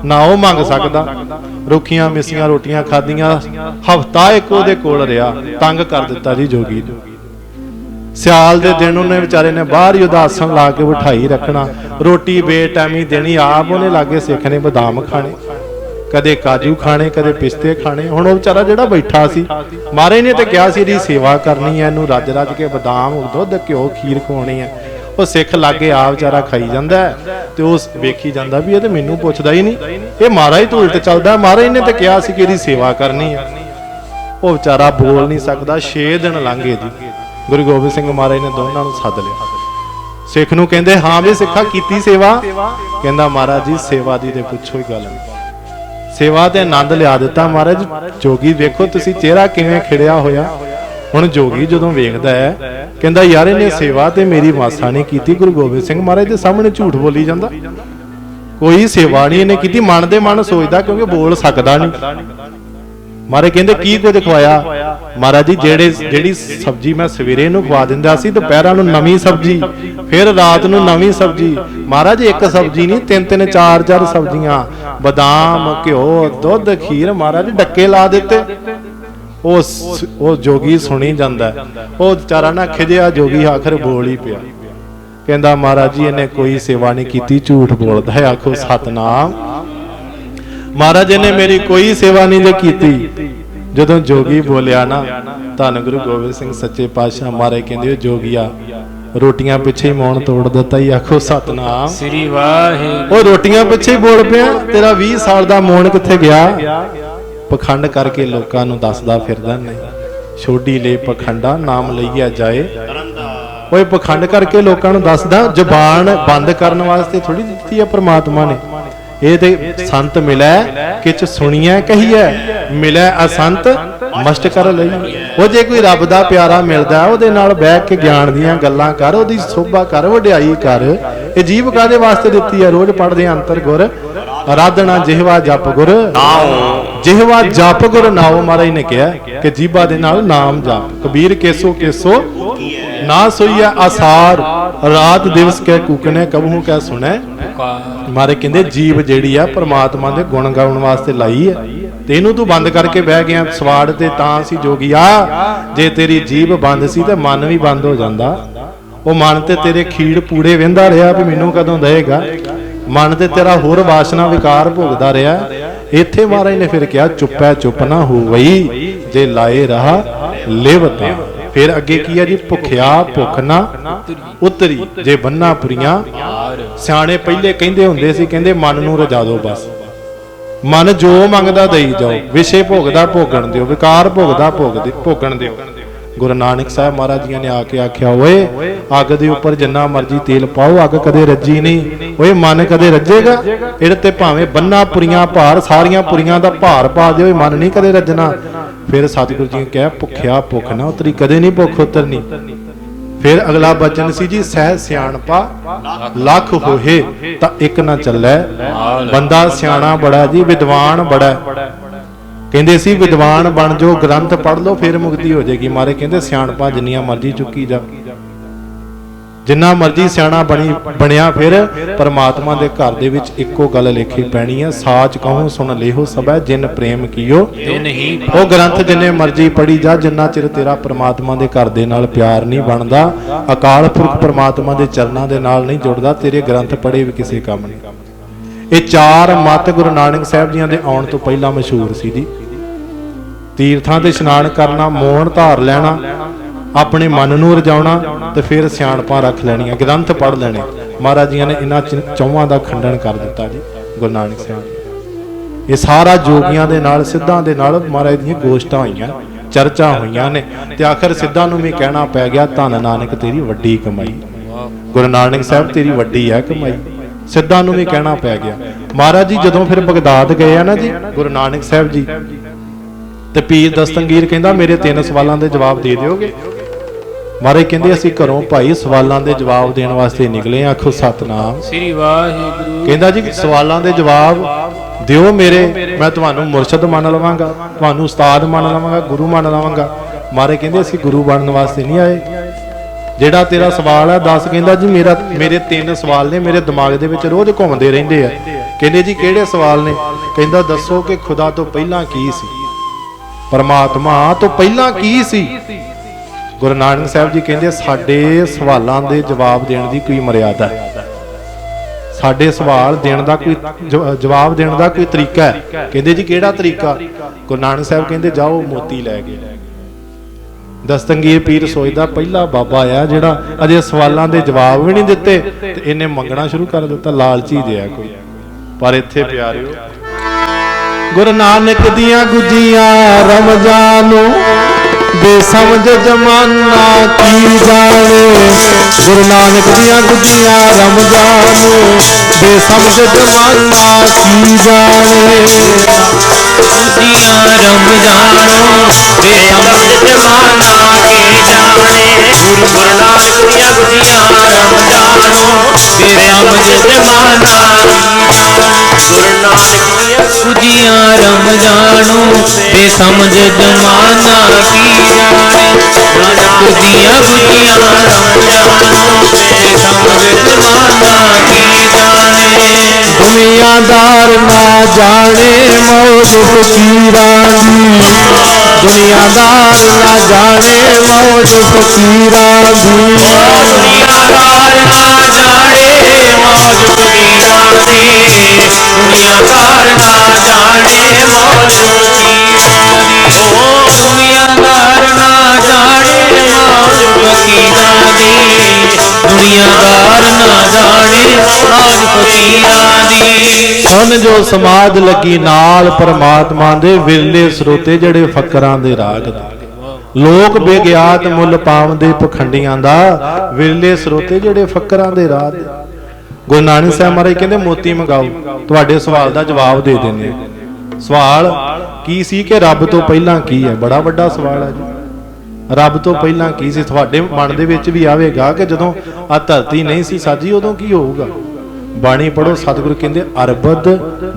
Speaker 1: ਨਾ ਉਹ ਮੰਗ ਸਕਦਾ। ਰੁੱਖੀਆਂ ਮਿਸੀਆਂ ਰੋਟੀਆਂ ਖਾਧੀਆਂ, ਹਫਤਾ ਇੱਕ ਉਹਦੇ ਕੋਲ ਰਿਹਾ, ਤੰਗ ਕਰ ਦਿੱਤਾ ਜੀ ਜੋਗੀ ਨੂੰ। ਸਿਆਲ ਦੇ ਦਿਨ ਉਹਨੇ ਵਿਚਾਰੇ ਨੇ ਬਾਹਰ ਹੀ ਉਹਦਾ ਆਸਣ ਲਾ ਕੇ ਬਿਠਾਈ ਰੱਖਣਾ। ਰੋਟੀ ਬੇਟਾਈਮੀ ਦੇਣੀ, ਆਪ ਉਹਨੇ ਲਾਗੇ ਸਿੱਖ ਨੇ ਬਦਾਮ ਖਾਣੇ। ਕਦੇ ਕਾਜੂ ਖਾਣੇ, ਕਦੇ ਪਿਸਤੇ ਖਾਣੇ। ਹੁਣ ਉਹ ਵਿਚਾਰਾ ਜਿਹੜਾ ਬੈਠਾ ਸੀ ਮਾਰੇ ਨੇ ਤੇ ਕਿਹਾ ਸੀ ਇਹਦੀ ਸੇਵਾ ਕਰਨੀ ਹੈ, ਇਹਨੂੰ ਰੱਜ ਰੱਜ ਕੇ ਬਦਾਮ, ਦੁੱਧ, ਘਿਓ, ਖੀਰ ਖਵਾਉਣੀ ਹੈ। ਉਹ ਸਿੱਖ ਲਾਗੇ ਆ ਵਿਚਾਰਾ ਖਾਈ ਜਾਂਦਾ ਤੇ ਉਹ ਵੇਖੀ ਜਾਂਦਾ ਵੀ ਇਹ ਤੇ ਮੈਨੂੰ ਪੁੱਛਦਾ ਹੀ ਨਹੀਂ। ਇਹ ਮਹਾਰਾਜ ਤੋਂ ਉਲਟ ਚੱਲਦਾ ਮਹਾਰਾਜ ਨੇ ਤੇ ਕਿਹਾ ਸੀ ਕਿ ਇਹਦੀ ਸੇਵਾ ਕਰਨੀ ਹੈ। ਉਹ ਵਿਚਾਰਾ ਬੋਲ ਨਹੀਂ ਸਕਦਾ। 6 ਦਿਨ ਲੰਘੇ ਜੀ। ਗੁਰੂ ਗੋਬਿੰਦ ਸਿੰਘ ਮਹਾਰਾਜ ਨੇ ਦੋਨਾਂ ਨੂੰ ਸੱਦ ਲਿਆ। ਸਿੱਖ ਨੂੰ ਕਹਿੰਦੇ, ਹਾਂ ਵੀ ਸਿੱਖਾ ਕੀਤੀ ਸੇਵਾ? ਕਹਿੰਦਾ, ਮਹਾਰਾਜ ਜੀ, ਸੇਵਾ ਦੀ ਤੇ ਪੁੱਛੋ ਹੀ ਗੱਲ ਨਹੀਂ। ਸੇਵਾ ਤੇ ਆਨੰਦ ਲਿਆ ਦਿੱਤਾ ਮਹਾਰਾਜ। ਜੋਗੀ ਵੇਖੋ ਤੁਸੀਂ ਚਿਹਰਾ ਕਿਵੇਂ ਖਿੜਿਆ ਹੋਇਆ। ਹੁਣ ਜੋਗੀ ਜਦੋਂ ਵੇਖਦਾ ਹੈ, ਕਹਿੰਦਾ, ਯਾਰ, ਇਹਨੇ ਸੇਵਾ ਤੇ ਮੇਰੀ ਮਾਸਾ ਨਹੀਂ ਕੀਤੀ, ਗੁਰੂ ਗੋਬਿੰਦ ਸਿੰਘ ਮਹਾਰਾਜ ਦੇ ਸਾਹਮਣੇ ਝੂਠ ਬੋਲੀ ਜਾਂਦਾ। ਕੋਈ ਸੇਵਾ ਨਹੀਂ ਇਹਨੇ ਕੀਤੀ, ਮਨ ਦੇ ਮਨ ਸੋਚਦਾ ਕਿਉਂਕਿ ਬੋਲ ਸਕਦਾ ਨਹੀਂ। ਮਾਰੇ ਕਹਿੰਦੇ, ਕੀ ਕੁਝ ਖਵਾਇਆ? ਮਹਾਰਾਜ ਜੀ, ਜਿਹੜੇ, ਜਿਹੜੀ ਸਬਜੀ ਮੈਂ ਸਵੇਰੇ ਨੂੰ ਖਵਾ ਦਿੰਦਾ ਸੀ, ਦੁਪਹਿਰਾਂ ਨੂੰ ਨਵੀਂ ਸਬਜੀ, ਫਿਰ ਰਾਤ ਨੂੰ ਨਵੀਂ ਸਬਜੀ। ਮਹਾਰਾਜ, ਇੱਕ ਸਬਜੀ ਨਹੀਂ ਤਿੰਨ ਤਿੰਨ ਚਾਰ ਚਾਰ ਸਬਜੀਆਂ। ਬਦਾਮ, ਘਿਓ, ਦੁੱਧ, ਖੀਰ ਮਹਾਰਾਜ ਡੱਕੇ ਲਾ ਦਿੱਤੇ। ਉਹ ਉਹ ਜੋਗੀ ਸੁਣੀ ਜਾਂਦਾ ਉਹ ਵਿਚਾਰਾ ਨਾ ਖਿਜਿਆ, ਜੋਗੀ ਆਖਰ ਬੋਲ ਹੀ ਪਿਆ। ਕਹਿੰਦਾ, ਮਹਾਰਾਜ ਜੀ, ਇਹਨੇ ਕੋਈ ਸੇਵਾ ਨਹੀਂ ਕੀਤੀ, ਝੂਠ ਬੋਲਦਾ ਹੈ। ਆਖੋ, ਸਤਨਾਮ। ਮਹਾਰਾਜ, ਇਹਨੇ ਮੇਰੀ ਕੋਈ ਸੇਵਾ ਨਹੀਂ ਜੇ ਕੀਤੀ। ਜਦੋਂ ਜੋਗੀ ਬੋਲਿਆ ਨਾ, ਧੰਨ ਗੁਰੂ ਗੋਬਿੰਦ ਸਿੰਘ ਸੱਚੇ ਪਾਤਸ਼ਾਹ ਮਹਾਰਾਜ ਕਹਿੰਦੇ, ਉਹ ਜੋਗੀਆ ਰੋਟੀਆਂ ਪਿੱਛੇ ਹੀ ਮੌਨ ਤੋੜ ਦਿੱਤਾ ਹੀ ਆਖੋ ਸਤਨਾਮ।
Speaker 2: ਸ੍ਰੀ ਵਾਹਿਗੁਰੂ।
Speaker 1: ਉਹ ਰੋਟੀਆਂ ਪਿੱਛੇ ਹੀ ਬੋਲ ਪਿਆ ਤੇਰਾ 20 ਸਾਲ ਦਾ ਮੌਨ ਕਿੱਥੇ ਗਿਆ? ਪਖੰਡ ਕਰਕੇ ਲੋਕਾਂ ਨੂੰ ਦੱਸਦਾ ਫਿਰਦਾ ਨਹੀਂ। ਛੋਡੀ ਲੈ ਪਖੰਡਾ ਨਾਮ ਲਈਆ ਜਾਏ। ਓਏ ਪਖੰਡ ਕਰਕੇ ਲੋਕਾਂ ਨੂੰ ਦੱਸਦਾ ਜ਼ੁਬਾਨ ਬੰਦ ਕਰਨ ਵਾਸਤੇ ਥੋੜੀ ਦਿੱਤੀ ਆ ਪ੍ਰਮਾਤਮਾ ਨੇ। ਇਹ ਤੇ ਸੰਤ ਮਿਲੈ, ਕਿਛ ਸੁਣੀਐ ਕਹੀਐ। ਮਿਲੈ ਅਸੰਤ ਮਸਤ ਕਰ ਲਈ। ਉਹ ਜੇ ਕੋਈ ਰੱਬ ਦਾ ਪਿਆਰਾ ਮਿਲਦਾ, ਉਹਦੇ ਨਾਲ ਬਹਿ ਕੇ ਗਿਆਨ ਦੀਆਂ ਗੱਲਾਂ ਕਰ, ਉਹਦੀ ਸੋਭਾ ਕਰ, ਵਡਿਆਈ ਕਰ। ਇਹ ਜੀਵ ਕਾਦੇ ਵਾਸਤੇ ਦਿੱਤੀ ਹੈ ਰੋਜ਼ ਪੜਦੇ ਅੰਤਰ ਗੁਰ। ਆਰਾਧਨਾ ਜਿਹਵਾ ਜਪ ਗੁਰ। ਜਿਹਵਾ ਜਪ ਗੁਰ ਨਾਉ, ਮਹਾਰਾਜ ਨੇ ਕਿਹਾ ਕਿ ਜੀਬਾ ਦੇ ਨਾਲ ਨਾਮ ਜਪ। ਕਬੀਰ ਕੇਸੋ ਕੇਸੋ ਨਾ ਸੋਈਆ ਆਸਾਰ। ਰਾਤ ਦਿਵਸ ਕਹਿ ਕੂਕਨੇ ਕਬਹੂ ਕਹਿ ਸੁਣੈ। ਮਾਰੇ ਕਹਿੰਦੇ ਜੀਬ ਜਿਹੜੀ ਆ ਪ੍ਰਮਾਤਮਾ ਦੇ ਗੁਣ ਗਾਉਣ ਵਾਸਤੇ ਲਾਈ ਹੈ। ਤੇ ਇਹਨੂੰ ਤੂੰ ਬੰਦ ਕਰਕੇ ਬਹਿ ਗਿਆ, ਸਵਾੜ ਤੇ ਤਾਂ ਸੀ ਜੋਗੀਆ ਜੇ ਤੇਰੀ ਜੀਭ ਬੰਦ ਸੀ ਤੇ ਮਨ ਵੀ ਬੰਦ ਹੋ ਜਾਂਦਾ। ਉਹ ਮਨ ਤੇ ਤੇਰੇ ਖੀੜ ਪੂੜੇ ਵਹਿੰਦਾ ਰਿਹਾ ਵੀ ਮੈਨੂੰ ਕਦੋਂ ਦੇਗਾ ਮਨ ਤੇ ਤੇਰਾ ਹੋਰ ਵਾਸਨਾ ਵਿਕਾਰ ਭੋਗਦਾ ਰਿਹਾ। ਇੱਥੇ ਮਹਾਰਾਜ ਨੇ ਫਿਰ ਕਿਹਾ, ਚੁੱਪੈ ਚੁੱਪ ਨਾ ਹੋਵਈ, ਜੇ ਲਾਏ ਰਹਾ, ਲਿਵ ਤਾਂ। ਫਿਰ ਅੱਗੇ ਕੀ ਹੈ ਜੀ? ਭੁਖਿਆ ਭੁੱਖ ਨਾ ਉਤਰੀ। ਜੇ ਬੰਨਾ ਪੁਰੀਆਂ ਸਿਆਣੇ ਪਹਿਲੇ ਕਹਿੰਦੇ ਹੁੰਦੇ ਸੀ ਕਹਿੰਦੇ ਮਨ ਨੂੰ ਰਜਾ ਦਿਓ ਬਸ। ਮਨ ਜੋ ਮੰਗਦਾ ਦੇਈ ਜਾਓ। ਵਿਸ਼ੇ ਭੋਗਦਾ ਭੋਗਣ ਦਿਓ ਵਿਕਾਰ ਭੋਗਦਾ ਭੋਗਦੇ ਭੋਗਣ ਦਿਓ। ਗੁਰੂ ਨਾਨਕ ਸਾਹਿਬ ਮਹਾਰਾਜ ਜੀ ਨੇ ਆ ਕੇ ਆਖਿਆ ਓਏ ਅੱਗ ਦੇ ਉੱਪਰ ਜਿੰਨਾ ਮਰਜ਼ੀ ਤੇਲ ਪਾਓ ਅੱਗ ਕਦੇ ਰੱਜੀ ਨਹੀਂ। ਓਏ ਮਨ ਕਦੇ ਰੱਜੇਗਾ। ਇਹਦੇ ਤੇ ਭਾਵੇਂ ਬੰਨਾ ਪੁਰੀਆਂ ਭਾਰ ਸਾਰੀਆਂ ਪੁਰੀਆਂ ਦਾ ਭਾਰ ਪਾ ਦਿਓ ਮਨ ਨਹੀਂ ਕਦੇ ਰੱਜਣਾ। ਫਿਰ ਸਤਿਗੁਰੂ ਜੀ ਨੇ ਕਿਹਾ, ਭੁੱਖਿਆ ਭੁੱਖ ਨਾ ਉਤਰੀ, ਕਦੇ ਨਹੀਂ ਭੁੱਖ ਉਤਰਨੀ। ਫਿਰ ਅਗਲਾ ਬਚਨ ਸੀ ਜੀ, ਸਹਿ ਸਿਆਣਪਾ, ਲੱਖ ਹੋਏ, ਤਾਂ ਇੱਕ ਨਾ ਚੱਲੈ। ਬੰਦਾ ਸਿਆਣਾ ਬੜਾ ਜੀ, ਵਿਦਵਾਨ ਬੜਾ ਕਹਿੰਦੇ ਸੀ, ਵਿਦਵਾਨ ਬਣ ਜਾਓ, ਗ੍ਰੰਥ ਪੜ੍ਹ ਲਓ, ਫਿਰ ਮੁਕਤੀ ਹੋ ਜਾਏਗੀ। ਮਾਰੇ ਕਹਿੰਦੇ, ਸਿਆਣਪਾ ਜਿੰਨੀਆਂ ਮਰਜ਼ੀ ਚੁੱਕੀ ਜਾ। ਜਿੰਨਾ ਮਰਜ਼ੀ ਸਿਆਣਾ ਬਣੀ ਬਣਿਆ ਫਿਰ ਪਰਮਾਤਮਾ ਦੇ ਘਰ ਦੇ ਵਿੱਚ ਇੱਕੋ ਗੱਲ ਲਿਖੀ ਪੈਣੀ ਹੈ ਸਾਚ ਕਹੂੰ ਸੁਣ ਲੇਹੋ ਸਭੈ ਜਿਨ ਪ੍ਰੇਮ ਕੀਓ।
Speaker 2: ਤੇ ਨਹੀਂ
Speaker 1: ਉਹ ਗ੍ਰੰਥ ਜਿੰਨੇ ਮਰਜ਼ੀ ਪੜੀ ਜਾ ਜਿੰਨਾ ਚਿਰ ਤੇਰਾ ਪ੍ਰਮਾਤਮਾ ਦੇ ਘਰ ਦੇ ਨਾਲ ਪਿਆਰ ਨਹੀਂ ਬਣਦਾ ਅਕਾਲ ਪੁਰਖ ਪ੍ਰਮਾਤਮਾ ਦੇ ਚਰਨਾਂ ਦੇ ਨਾਲ ਨਹੀਂ ਜੁੜਦਾ ਤੇਰੇ ਗ੍ਰੰਥ ਪੜੇ ਵੀ ਕਿਸੇ ਕੰਮ ਨਹੀਂ। ਇਹ ਚਾਰ ਮਤ ਗੁਰੂ ਨਾਨਕ ਸਾਹਿਬ ਜੀਆਂ ਦੇ ਆਉਣ ਤੋਂ ਪਹਿਲਾਂ ਮਸ਼ਹੂਰ ਸੀ ਜੀ। ਤੀਰਥਾਂ ਤੇ ਇਸ਼ਨਾਨ ਕਰਨਾ ਮੋਹਣ ਧਾਰ ਲੈਣਾ ਆਪਣੇ ਮਨ ਨੂੰ ਰਜਾਉਣਾ ਤੇ ਫਿਰ ਸਿਆਣਪਾਂ ਰੱਖ ਲੈਣੀਆਂ, ਗ੍ਰੰਥ ਪੜ੍ਹ ਲੈਣੇ। ਮਹਾਰਾਜ ਜੀਆਂ ਨੇ ਇਹਨਾਂ ਚ- ਦਾ ਖੰਡਨ ਕਰ ਦਿੱਤਾ ਜੀ, ਗੁਰੂ ਨਾਨਕ ਸਾਹਿਬ ਇਹ ਸਾਰਾ ਜੋਗੀਆਂ ਦੇ ਨਾਲ, ਸਿੱਧਾਂ ਦੇ ਨਾਲ ਮਹਾਰਾਜ ਦੀਆਂ ਗੋਸ਼ਟਾਂ ਹੋਈਆਂ, ਚਰਚਾ ਹੋਈਆਂ ਨੇ ਤੇ ਆਖਰ ਸਿੱਧਾਂ ਨੂੰ ਵੀ ਕਹਿਣਾ ਪੈ ਗਿਆ, ਧੰਨ ਨਾਨਕ, ਤੇਰੀ ਵੱਡੀ ਕਮਾਈ। ਗੁਰੂ ਨਾਨਕ ਸਾਹਿਬ, ਤੇਰੀ ਵੱਡੀ ਹੈ ਕਮਾਈ। ਸਿੱਧਾਂ ਨੂੰ ਵੀ ਕਹਿਣਾ ਪੈ ਗਿਆ। ਮਹਾਰਾਜ ਜੀ, ਜਦੋਂ ਫਿਰ ਬਗਦਾਦ ਗਏ ਆ ਨਾ ਜੀ, ਗੁਰੂ ਨਾਨਕ ਸਾਹਿਬ ਜੀ, ਤੇ ਪੀਰ ਦਸਤੰਗੀਰ ਕਹਿੰਦਾ, ਮੇਰੇ ਤਿੰਨ ਸਵਾਲਾਂ ਦੇ ਜਵਾਬ ਦੇ ਦਿਓਗੇ? ਮਹਾਰਾਜ ਕਹਿੰਦੇ ਅਸੀਂ ਘਰੋਂ ਭਾਈ ਸਵਾਲਾਂ ਦੇ ਜਵਾਬ ਦੇਣ ਵਾਸਤੇ ਨਿਕਲੇ ਆਖੋ ਸਤਨਾਮ।
Speaker 2: ਸ੍ਰੀ ਵਾਹਿਗੁਰੂ।
Speaker 1: ਕਹਿੰਦਾ ਜੀ ਸਵਾਲਾਂ ਦੇ ਜਵਾਬ ਦਿਓ ਮੇਰੇ ਮੈਂ ਤੁਹਾਨੂੰ ਮੁਰਸ਼ਿਦ ਮੰਨ ਲਵਾਂਗਾ ਤੁਹਾਨੂੰ ਉਸਤਾਦ ਮੰਨ ਲਵਾਂਗਾ ਗੁਰੂ ਮੰਨ ਲਵਾਂਗਾ। ਮਾਰੇ ਕਹਿੰਦੇ ਅਸੀਂ ਗੁਰੂ ਬਣਨ ਵਾਸਤੇ ਨਹੀਂ ਆਏ। ਜਿਹੜਾ ਤੇਰਾ ਸਵਾਲ ਹੈ ਦੱਸ ਕਹਿੰਦਾ ਜੀ ਮੇਰਾ ਮੇਰੇ ਤਿੰਨ ਸਵਾਲ ਨੇ ਮੇਰੇ ਦਿਮਾਗ ਦੇ ਵਿੱਚ ਰੋਜ਼ ਘੁੰਮਦੇ ਰਹਿੰਦੇ ਆ। ਕਹਿੰਦੇ ਜੀ ਕਿਹੜੇ ਸਵਾਲ ਨੇ? ਕਹਿੰਦਾ ਦੱਸੋ ਕਿ ਖੁਦਾ ਤੋਂ ਪਹਿਲਾਂ ਕੀ ਸੀ? ਪਰਮਾਤਮਾ ਤੋਂ ਪਹਿਲਾਂ ਕੀ ਸੀ? ਗੁਰੂ ਨਾਨਕ ਸਾਹਿਬ ਜੀ ਕਹਿੰਦੇ ਸਾਡੇ ਸਵਾਲਾਂ ਦੇ ਜਵਾਬ ਦੇਣ ਦੀ ਕੋਈ ਮਰਿਆਦਾ ਹੈ। ਸਾਡੇ ਸਵਾਲ ਦੇਣ ਦਾ ਕੋਈ ਜਵਾਬ ਦੇਣ ਦਾ ਕੋਈ ਤਰੀਕਾ ਹੈ। ਕਹਿੰਦੇ ਜੀ, ਕਿਹੜਾ ਤਰੀਕਾ? ਗੁਰੂ ਨਾਨਕ ਸਾਹਿਬ ਕਹਿੰਦੇ, ਜਾਓ ਮੋਤੀ ਲੈ ਕੇ। ਦਸਤੰਗੀ ਪੀਰ ਸੋਚਦਾ ਪਹਿਲਾ ਬਾਬਾ ਆ ਜਿਹੜਾ ਅਜੇ ਸਵਾਲਾਂ ਦੇ ਜਵਾਬ ਵੀ ਨਹੀਂ ਦਿੱਤੇ, ਤੇ ਇਹਨੇ ਮੰਗਣਾ ਸ਼ੁਰੂ ਕਰ ਦਿੱਤਾ, ਲਾਲਚੀ ਜਿਹਾ ਕੋਈ। ਪਰ ਇੱਥੇ ਪਿਆਰਿਓ, ਗੁਰੂ ਨਾਨਕ ਦੀਆਂ ਗੁਜੀਆਂ ਰਮਜ਼ਾਨੋ ਬੇਸਮਝ ਜਮਾਨਾ ਕੀ ਜਾਣੇ? ਗੁਰੂ ਨਾਨਕ ਦੀਆਂ ਗੁਜੀਆਂ ਰਮਜ਼ਾਨੋ। ਬੇਸਮਝ ਜਮਾਨਾ ਕੀ ਜਾਣੇ?
Speaker 2: ਦੁਨੀਆ ਰਮ ਜਾਣੋ ਬੇਸਮਝ ਜਮਾਨਾ ਕੀ ਜਾਣੇ? ਗੁਰੂ ਗੁਰੂ ਨਾਨਕ ਦੀਆਂ ਗੁਜੀਆਂ ਰਮ ਜਾਣੋ ਬੇਸਮਝ ਜਮਾਨਾ ਗੁਰੂ ਨਾਨਕ ਦੀਆਂ ਗੁਜੀਆਂ ਰਮ ਜਾਣੋ ਬੇਸਮਝ ਜਮਾਨਾ ਕੀ ਜਾਣੇ ਨਾਨਕ ਦੀਆਂ ਗੁਜੀਆਂ ਰਮ ਜਾਣੋ ਬੇਸਮਝ ਜਮਾਨਾ ਕੀ ਜਾਣੇ
Speaker 1: ਦੁਨੀਆਦਾਰ ਨਾ ਜਾਣੇ ਮੌਜ ਫਕੀਰਾਂ ਦੀ। ਦੁਨੀਆਦਾਰ ਨਾ ਜਾਣੇ ਮੌਜ ਫਕੀਰਾਂ ਦੀ।
Speaker 2: ਦੁਨੀਆਦਾਰ ਨਾ ਜਾਣੇ ਮੌਜ ਫਕੀਰਾਂ ਦੁਨੀਆਦਾਰ ਨਾ ਜਾਣੇ ਮੌਜ ਫਕੀਰਾਂ ਓ ਦੁਨੀਆਦਾਰ ਨਾ ਜਾਣੇ ਮੌਜ ਫਕੀਰਾਂ ਦੀ ਦੁਨੀਆਦਾਰ ਨਾ ਜਾਣੇ ਮੌਜ ਫਕੀਰਾਂ ਦੀ
Speaker 1: ਸੁਣ ਜੋ ਸਮਾਜ ਲੱਗੀ ਨਾਲ ਪਰਮਾਤਮਾ ਦੇ ਵਿਰਲੇ ਸਰੋਤੇ ਜਿਹੜੇ ਫਕਰਾਂ ਦੇ ਰਾਗ ਦੇ। ਲੋਕ ਬੇਗਿਆਤ ਮੁੱਲ ਪਾਵਦੇ ਪਖੰਡੀਆਂ ਦਾ। ਵਿਰਲੇ ਸਰੋਤੇ ਜਿਹੜੇ ਫਕਰਾਂ ਦੇ ਰਾਹ ਦੇ। ਗੁਰੂ ਨਾਨਕ ਸਾਹਿਬ ਮਹਾਰਾਜ ਕਹਿੰਦੇ ਮੋਤੀ ਮੰਗਾਓ। ਤੁਹਾਡੇ ਸਵਾਲ ਦਾ ਜਵਾਬ ਦੇ ਦਿੰਦੇ ਆ ਸਵਾਲ ਕੀ ਸੀ ਕਿ ਰੱਬ ਤੋਂ ਪਹਿਲਾਂ ਕੀ ਹੈ? ਬੜਾ ਵੱਡਾ ਸਵਾਲ ਹੈ ਜੀ। ਰੱਬ ਤੋਂ ਪਹਿਲਾਂ ਕੀ ਸੀ? ਤੁਹਾਡੇ ਮਨ ਦੇ ਵਿੱਚ ਵੀ ਆਵੇਗਾ ਕਿ ਜਦੋਂ ਆ ਧਰਤੀ ਨਹੀਂ ਸੀ ਸਾਜੀ ਉਦੋਂ ਕੀ ਹੋਊਗਾ? ਬਾਣੀ ਪੜੋ ਸਤਿਗੁਰੂ ਕਹਿੰਦੇ ਅਰਬਦ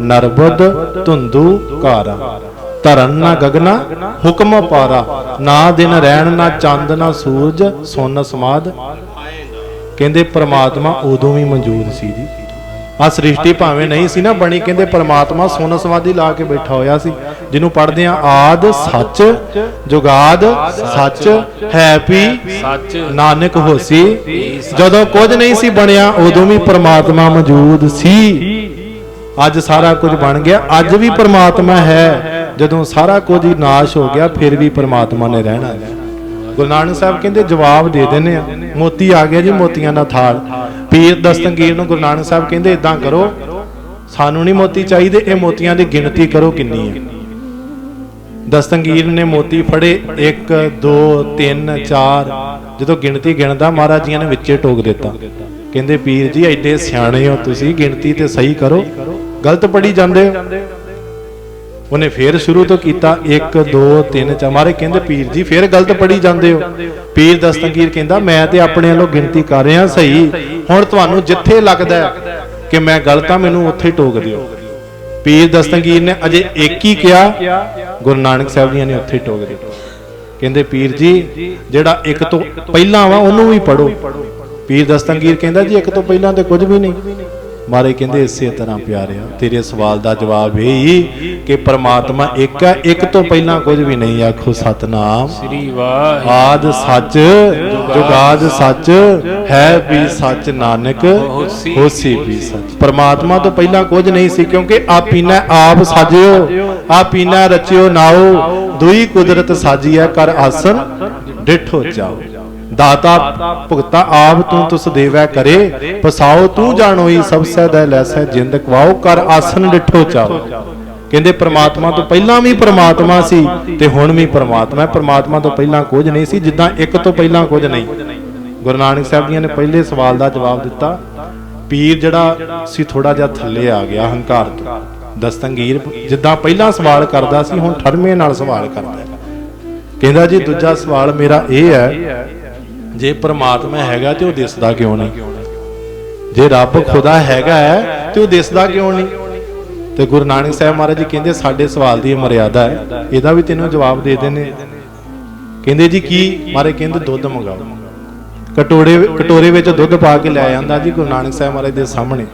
Speaker 1: ਨਰਬਦ ਧੁੰਦੂ ਕਾਰਾ। ਧਰਨ ਨਾ ਗਗਨਾ ਹੁਕਮ ਪਾਰਾ। ਨਾ ਦਿਨ ਰਹਿਣ ਨਾ ਚੰਦ ਨਾ ਸੂਰਜ ਸੁਨ ਸਮਾਦ। ਕਹਿੰਦੇ ਪ੍ਰਮਾਤਮਾ ਉਦੋਂ ਵੀ ਮੌਜੂਦ ਸੀ ਜੀ। ਆ ਸ੍ਰਿਸ਼ਟੀ ਭਾਵੇਂ ਨਹੀਂ ਸੀ ਨਾ ਬਣੀ, ਕਹਿੰਦੇ ਪ੍ਰਮਾਤਮਾ ਸੋਨ ਸਮਾਧੀ ਲਾ ਕੇ ਬੈਠਾ ਹੋਇਆ ਸੀ, ਜਿਹਨੂੰ ਪੜ੍ਹਦੇ ਆ ਆਦ ਸੱਚ, ਜੁਗਾਦ ਸੱਚ, ਹੈਪੀ
Speaker 2: ਸੱਚ
Speaker 1: ਨਾਨਕ ਹੋਸੀ। ਜਦੋਂ ਕੁਝ ਨਹੀਂ ਸੀ ਬਣਿਆ, ਉਦੋਂ ਵੀ ਪ੍ਰਮਾਤਮਾ ਮੌਜੂਦ ਸੀ। ਅੱਜ ਸਾਰਾ ਕੁਝ ਬਣ ਗਿਆ, ਅੱਜ ਵੀ ਪ੍ਰਮਾਤਮਾ ਹੈ। ਜਦੋਂ ਸਾਰਾ ਕੁਝ ਹੀ ਨਾਸ਼ ਹੋ ਗਿਆ, ਫਿਰ ਵੀ ਪ੍ਰਮਾਤਮਾ ਨੇ ਰਹਿਣਾ ਹੈ। ਗੁਰੂ ਨਾਨਕ ਸਾਹਿਬ ਕਹਿੰਦੇ, ਜਵਾਬ ਦੇ ਦਿੰਨੇ ਆ। ਮੋਤੀ ਆ ਗਿਆ ਜੀ, ਮੋਤੀਆਂ ਦਾ ਥਾਲ। ਪੀਰ ਦਸਤੰਗੀਰ ਨੂੰ ਗੁਰੂ ਨਾਨਕ ਸਾਹਿਬ ਕਹਿੰਦੇ ਇਦਾਂ ਕਰੋ, ਸਾਨੂੰ ਨਹੀਂ ਮੋਤੀ ਚਾਹੀਦੇ, ਇਹ ਮੋਤੀਆਂ ਦੀ ਗਿਣਤੀ ਕਰੋ ਕਿੰਨੀ ਹੈ। ਦਸਤੰਗੀਰ ਨੇ ਮੋਤੀ ਫੜੇ 1 2 3 4 ਜਦੋਂ ਗਿਣਤੀ ਗਿਣਦਾ, ਮਹਾਰਾਜ ਜੀਆਂ ਨੇ ਵਿੱਚੇ ਟੋਕ ਦਿੱਤਾ। ਕਹਿੰਦੇ, ਪੀਰ ਜੀ, ਐਡੇ ਸਿਆਣੇ ਹੋ ਤੁਸੀਂ, ਗਿਣਤੀ ਤੇ ਸਹੀ ਕਰੋ। ਗਲਤ ਪੜੀ ਜਾਂਦੇ ਹੋ। ਉਹਨੇ ਫੇਰ ਸ਼ੁਰੂ ਤੋਂ ਕੀਤਾ 1 2 3 4 ਮਾਰੇ ਕਹਿੰਦੇ, ਪੀਰ ਜੀ, ਫੇਰ ਗਲਤ ਪੜੀ ਜਾਂਦੇ ਹੋ। ਪੀਰ ਦਸਤੰਗੀਰ ਕਹਿੰਦਾ, ਮੈਂ ਤੇ ਆਪਣੇ ਵੱਲੋਂ ਗਿਣਤੀ ਕਰ ਰਿਹਾ ਸਹੀ। ਹੁਣ ਤੁਹਾਨੂੰ ਜਿੱਥੇ ਲੱਗਦਾ ਕਿ ਮੈਂ ਗਲਤ ਆ ਮੈਨੂੰ ਉੱਥੇ ਟੋਕ ਦਿਓ। ਪੀਰ ਦਸਤਗੀਰ ਨੇ ਅਜੇ ਇੱਕ ਹੀ ਕਿਹਾ, ਗੁਰੂ ਨਾਨਕ ਸਾਹਿਬ ਜੀ ਨੇ ਉੱਥੇ ਟੋਕ ਦਿੱਤਾ। ਕਹਿੰਦੇ, ਪੀਰ ਜੀ, ਜਿਹੜਾ ਇੱਕ ਤੋਂ ਪਹਿਲਾਂ ਵਾ, ਉਹਨੂੰ ਵੀ ਪੜੋ ਪੀਰ ਦਸਤੰਗੀਰ ਕਹਿੰਦਾ, ਜੀ, ਇੱਕ ਤੋਂ ਪਹਿਲਾਂ ਤੇ ਕੁਝ ਵੀ ਨਹੀਂ। ਮਾਰੇ ਕਹਿੰਦੇ ਇਸੇ ਤਰ੍ਹਾਂ ਪਿਆਰਿਆ ਤੇਰੇ ਸਵਾਲ ਦਾ ਜਵਾਬ ਇਹ ਹੀ ਕਿ ਪ੍ਰਮਾਤਮਾ ਇੱਕ ਹੈ ਇੱਕ ਤੋਂ ਪਹਿਲਾਂ ਕੁਝ ਵੀ ਨਹੀਂ ਆਖੋ ਸਤਨਾਮ।
Speaker 2: ਸ੍ਰੀ ਵਾਹਿ
Speaker 1: ਆਦ ਸੱਚ ਜੁਗਾਦ ਸੱਚ ਹੈ ਵੀ ਸੱਚ ਨਾਨਕ
Speaker 2: ਹੋਸੀ
Speaker 1: ਵੀ ਸੱਚ। ਪਰਮਾਤਮਾ ਤੋਂ ਪਹਿਲਾਂ ਕੁਝ ਨਹੀਂ ਸੀ ਕਿਉਂਕਿ ਆਪੀਨਾ ਆਪ ਸਾਜਿਓ ਆਪੀਨਾ ਰਚਿਓ ਨਾਓ ਦੁਈ ਕੁਦਰਤ ਸਾਜੀਐ ਕਰ ਆਸਨ ਡਿਠੋ ਜਾਓ। ਦਾਤਾ, ਭੁਗਤਾ ਆਪ ਤੂੰ ਤੁਸ ਦੇਵੈ ਕਰੇ ਪਸਾਓ ਤੂੰ ਜਾਣੋਈ ਸਭ ਸਹਿ ਲੈਸੈ ਜਿੰਦ ਕਵਾਓ, ਕਰ ਆਸਨ ਡਿਠੋ ਚਾਓ। ਕਹਿੰਦੇ ਪ੍ਰਮਾਤਮਾ ਤੋਂ ਪਹਿਲਾਂ ਵੀ ਪ੍ਰਮਾਤਮਾ ਸੀ ਤੇ ਹੁਣ ਵੀ ਪ੍ਰਮਾਤਮਾ ਹੈ। ਪ੍ਰਮਾਤਮਾ ਤੋਂ ਪਹਿਲਾਂ ਕੁਝ ਨਹੀਂ ਸੀ, ਜਿੱਦਾਂ ਇੱਕ ਤੋਂ ਪਹਿਲਾਂ ਕੁਝ ਨਹੀਂ। ਗੁਰੂ ਨਾਨਕ ਸਾਹਿਬ ਜੀ ਨੇ ਪਹਿਲੇ ਸਵਾਲ ਦਾ ਜਵਾਬ ਦਿੱਤਾ, ਪੀਰ ਜਿਹੜਾ ਸੀ ਥੋੜਾ ਜਿਹਾ ਥੱਲੇ ਆ ਗਿਆ ਹੰਕਾਰ ਤੋਂ। ਦਸਤੰਗੀਰ ਜਿੱਦਾਂ ਪਹਿਲਾਂ ਸਵਾਲ ਕਰਦਾ ਸੀ, ਹੁਣ ਠਰਮੇ ਨਾਲ ਸਵਾਲ ਕਰਦਾ ਕਹਿੰਦਾ ਜੀ, ਦੂਜਾ ਸਵਾਲ ਮੇਰਾ ਇਹ ਹੈ ਜੇ ਪ੍ਰਮਾਤਮਾ ਹੈਗਾ ਤੇ ਉਹ ਦਿਸਦਾ ਕਿਉਂ ਨਹੀਂ? ਜੇ ਰੱਬ ਖੁਦਾ ਹੈਗਾ ਹੈ ਤੇ ਉਹ ਦਿਸਦਾ ਕਿਉਂ ਨਹੀਂ? ਤੇ ਗੁਰੂ ਨਾਨਕ ਸਾਹਿਬ ਮਹਾਰਾਜ ਜੀ ਕਹਿੰਦੇ, ਸਾਡੇ ਸਵਾਲ ਦੀ ਮਰਿਆਦਾ ਹੈ, ਇਹਦਾ ਵੀ ਤੈਨੂੰ ਜਵਾਬ ਦੇ ਦੇਣੇ ਕਹਿੰਦੇ ਜੀ ਕੀ? ਮਾਰੇ ਕਹਿੰਦੇ, ਦੁੱਧ ਮੰਗਾਓ। ਕਟੋਰੇ ਕਟੋਰੇ ਵਿੱਚ ਦੁੱਧ ਪਾ ਕੇ ਲੈ ਆਂਦਾ ਜੀ ਗੁਰੂ ਨਾਨਕ ਸਾਹਿਬ ਮਹਾਰਾਜ ਦੇ ਸਾਹਮਣੇ।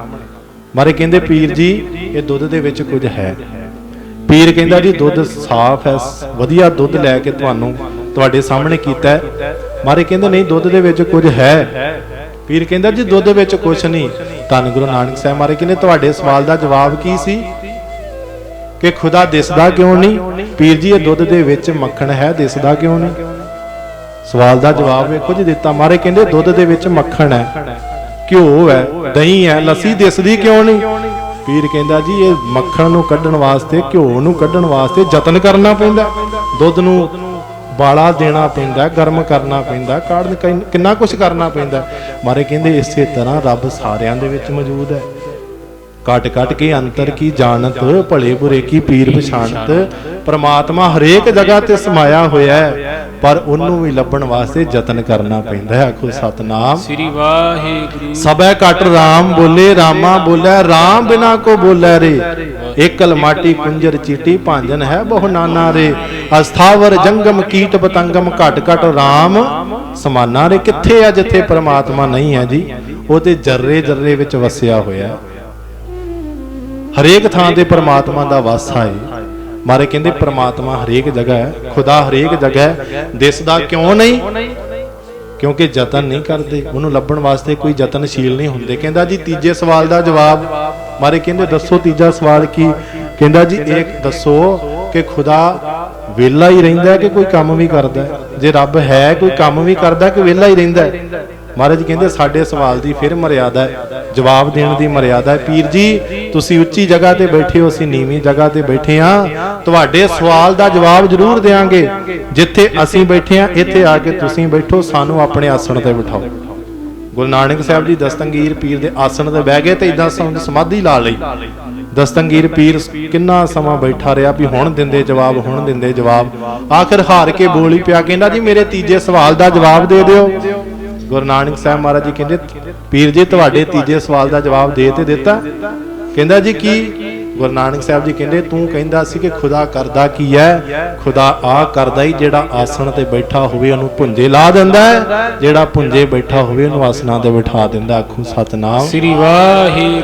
Speaker 1: ਮਾਰੇ ਕਹਿੰਦੇ, ਪੀਰ ਜੀ, ਇਹ ਦੁੱਧ ਦੇ ਵਿੱਚ ਕੁਝ ਹੈ। ਪੀਰ ਕਹਿੰਦਾ ਜੀ, ਦੁੱਧ ਸਾਫ਼ ਹੈ, ਵਧੀਆ ਦੁੱਧ ਲੈ ਕੇ ਤੁਹਾਨੂੰ ਤੁਹਾਡੇ ਸਾਹਮਣੇ ਕੀਤਾ ਮਾਰੇ ਕਹਿੰਦੇ, ਨਹੀਂ, ਦੁੱਧ ਦੇ ਵਿੱਚ ਕੁਝ ਹੈ। ਪੀਰ ਕਹਿੰਦਾ, ਜੀ, ਦੁੱਧ ਵਿੱਚ ਕੁਝ ਨਹੀਂ। ਧੰਨ ਗੁਰੂ ਨਾਨਕ ਸਾਹਿਬ ਮਾਰੇ ਕਹਿੰਦੇ, ਤੁਹਾਡੇ ਸਵਾਲ ਦਾ ਜਵਾਬ ਕੀ ਸੀ? ਕਿ ਖੁਦਾ ਦਿਸਦਾ ਕਿਉਂ ਨਹੀਂ? ਪੀਰ ਜੀ, ਇਹ ਦੁੱਧ ਦੇ ਵਿੱਚ ਮੱਖਣ ਹੈ, ਦਿਸਦਾ ਕਿਉਂ ਨਹੀਂ? ਸਵਾਲ ਦਾ ਜਵਾਬ ਇਹ ਕੁਝ ਦਿੱਤਾ। ਮਾਰੇ ਕਹਿੰਦੇ, ਦੁੱਧ ਦੇ ਵਿੱਚ ਮੱਖਣ ਹੈ, ਘਿਓ ਹੈ, ਦਹੀਂ ਹੈ, ਲੱਸੀ ਦਿਸਦੀ ਕਿਉਂ ਨਹੀਂ? ਪੀਰ ਕਹਿੰਦਾ, ਜੀ, ਇਹ ਮੱਖਣ ਨੂੰ ਕੱਢਣ ਵਾਸਤੇ, ਘਿਓ ਨੂੰ ਕੱਢਣ ਵਾਸਤੇ ਯਤਨ ਕਰਨਾ ਪੈਂਦਾ। ਦੁੱਧ ਨੂੰ ਬਾਲਾ ਦੇਣਾ ਪੈਂਦਾ, ਗਰਮ ਕਰਨਾ ਪੈਂਦਾ ਕਾੜਨ ਕਿੰਨਾ ਕੁਝ ਕਰਨਾ ਪੈਂਦਾ। ਮਾਰੇ ਕਹਿੰਦੇ ਇਸੇ ਤਰ੍ਹਾਂ ਰੱਬ ਸਾਰਿਆਂ ਦੇ ਵਿੱਚ ਮੌਜੂਦ ਹੈ। ਕਟ ਕਟ ਕੇ ਅੰਤਰ ਕੀ ਜਾਣਤ, ਭਲੇ ਬੁਰੇ ਕੀ ਪੀਰ ਪਛਾਣਤ, ਪ੍ਰਮਾਤਮਾ ਹਰੇਕ ਜਗ੍ਹਾ ਤੇ ਸਮਾਇਆ ਹੋਇਆ ਹੈ। ਪਰ ਉਹਨੂੰ ਵੀ ਲੱਭਣ ਵਾਸਤੇ ਯਤਨ ਕਰਨਾ ਪੈਂਦਾ ਹੈ। ਆਖੋ ਸਤਨਾਮ।
Speaker 2: ਸ੍ਰੀ ਵਾਹਿਗੁਰੂ।
Speaker 1: ਸਭੈ ਕਟ ਰਾਮ ਬੋਲੇ ਰਾਮਾ ਬੋਲੇ ਰਾਮ ਬਿਨਾ ਕੋ ਬੋਲੇ ਰੇ। ਏਕਲ ਮਾਟੀ ਕੁੰਜਰ ਚੀਟੀ ਭਾਂਜਨ ਹੈ ਬਹੁ ਨਾਨਾ ਰੇ। ਅਸਥਾਵਰ ਜੰਗਮ ਕੀਟ ਪਤੰਗਮ ਘਟ ਘਟ ਰਾਮ। ਸਮਾਨਾ ਰੇ ਕਿੱਥੇ ਆ ਜਿੱਥੇ ਪ੍ਰਮਾਤਮਾ ਨਹੀਂ ਹੈ ਜੀ? ਉਹ ਤੇ ਜਰਰੇ ਜਰਰੇ ਵਿੱਚ ਵਸਿਆ ਹੋਇਆ। ਹਰੇਕ ਥਾਂ ਤੇ ਪ੍ਰਮਾਤਮਾ ਦਾ ਵਾਸਾ ਹੈ। ਮਾਰੇ ਕਹਿੰਦੇ ਪ੍ਰਮਾਤਮਾ ਹਰੇਕ ਜਗ੍ਹਾ ਹੈ, ਖੁਦਾ ਹਰੇਕ ਜਗ੍ਹਾ ਹੈ, ਦਿਸਦਾ ਕਿਉਂ ਨਹੀਂ? ਕਿਉਂਕਿ ਯਤਨ ਨਹੀਂ ਕਰਦੇ, ਉਹਨੂੰ ਲੱਭਣ ਵਾਸਤੇ ਕੋਈ ਯਤਨਸ਼ੀਲ ਨਹੀਂ ਹੁੰਦੇ। ਕਹਿੰਦਾ ਜੀ, ਤੀਜੇ ਸਵਾਲ ਦਾ ਜਵਾਬ। ਮਾਰੇ ਕਹਿੰਦੇ, ਦੱਸੋ ਤੀਜਾ ਸਵਾਲ ਕੀ? ਕਹਿੰਦਾ ਜੀ, ਇਹ ਦੱਸੋ ਕਿ ਖੁਦਾ ਵਿਹਲਾ ਹੀ ਰਹਿੰਦਾ ਹੈ ਕਿ ਕੋਈ ਕੰਮ ਵੀ ਕਰਦਾ ਹੈ? ਜੇ ਰੱਬ ਹੈ, ਕੋਈ ਕੰਮ ਵੀ ਕਰਦਾ ਕਿ ਵਿਹਲਾ ਹੀ ਰਹਿੰਦਾ ਹੈ? ਮਹਾਰਾਜ ਕਹਿੰਦੇ, ਸਾਡੇ ਸਵਾਲ ਦੀ ਫਿਰ ਮਰਿਆਦਾ ਹੈ, ਜਵਾਬ ਦੇਣ ਦੀ ਮਰਿਆਦਾ ਹੈ। ਪੀਰ ਜੀ, ਤੁਸੀਂ ਉੱਚੀ ਜਗ੍ਹਾ ਤੇ ਬੈਠੇ ਹੋ, ਅਸੀਂ ਨੀਵੀਂ ਜਗ੍ਹਾ ਤੇ ਬੈਠੇ ਆ ਤੁਹਾਡੇ ਸਵਾਲ ਦਾ ਜਵਾਬ ਜ਼ਰੂਰ ਦੇਵਾਂਗੇ ਜਿੱਥੇ ਅਸੀਂ ਬੈਠੇ ਆ ਇੱਥੇ ਆ ਕੇ ਤੁਸੀਂ ਬੈਠੋ, ਸਾਨੂੰ ਆਪਣੇ ਆਸਣ ਤੇ ਬਿਠਾਓ। ਗੁਰੂ ਨਾਨਕ ਸਾਹਿਬ ਜੀ, ਦਸਤੰਗੀਰ ਪੀਰ ਦੇ ਆਸਣ ਤੇ ਬਹਿ ਗਏ ਤੇ ਇਦਾਂ ਸਮਾਧੀ ਲਾ ਲਈ। ਦਸਤੰਗੀਰ ਪੀਰ ਕਿੰਨਾ ਸਮਾਂ ਬੈਠਾ ਰਿਹਾ ਵੀ ਹੁਣ ਦਿੰਦੇ ਜਵਾਬ, ਹੁਣ ਦਿੰਦੇ ਜਵਾਬ। ਆਖਰ ਹਾਰ ਕੇ ਬੋਲ ਹੀ ਪਿਆ, ਕਹਿੰਦਾ ਜੀ, ਮੇਰੇ ਤੀਜੇ ਸਵਾਲ ਦਾ ਜਵਾਬ ਦੇ ਦਿਓ। ਗੁਰੂ ਨਾਨਕ ਸਾਹਿਬ ਮਹਾਰਾਜ ਜੀ ਕਹਿੰਦੇ, ਪੀਰ ਜੀ, ਤੁਹਾਡੇ ਤੀਜੇ ਸਵਾਲ ਦਾ ਜਵਾਬ ਦੇ ਤੇ ਦਿੱਤਾ। ਕਹਿੰਦਾ ਜੀ ਕੀ? ਗੁਰੂ ਨਾਨਕ ਸਾਹਿਬ ਜੀ ਕਹਿੰਦੇ, ਤੂੰ ਕਹਿੰਦਾ ਸੀ ਕਿ ਖੁਦਾ ਕਰਦਾ ਕੀ ਹੈ? ਖੁਦਾ ਆ ਕਰਦਾ ਹੀ ਜਿਹੜਾ ਆਸਣ ਤੇ ਬੈਠਾ ਹੋਵੇ, ਉਹਨੂੰ ਭੁੰਜੇ ਲਾ ਦਿੰਦਾ ਹੈ। ਜਿਹੜਾ ਭੁੰਜੇ ਬੈਠਾ ਹੋਵੇ, ਉਹਨੂੰ ਆਸਣਾ ਤੇ ਬਿਠਾ ਦਿੰਦਾ ਆਖੂ, ਸਤਨਾਮ।
Speaker 2: ਸ੍ਰੀ ਵਾਹਿਗੁਰੂ।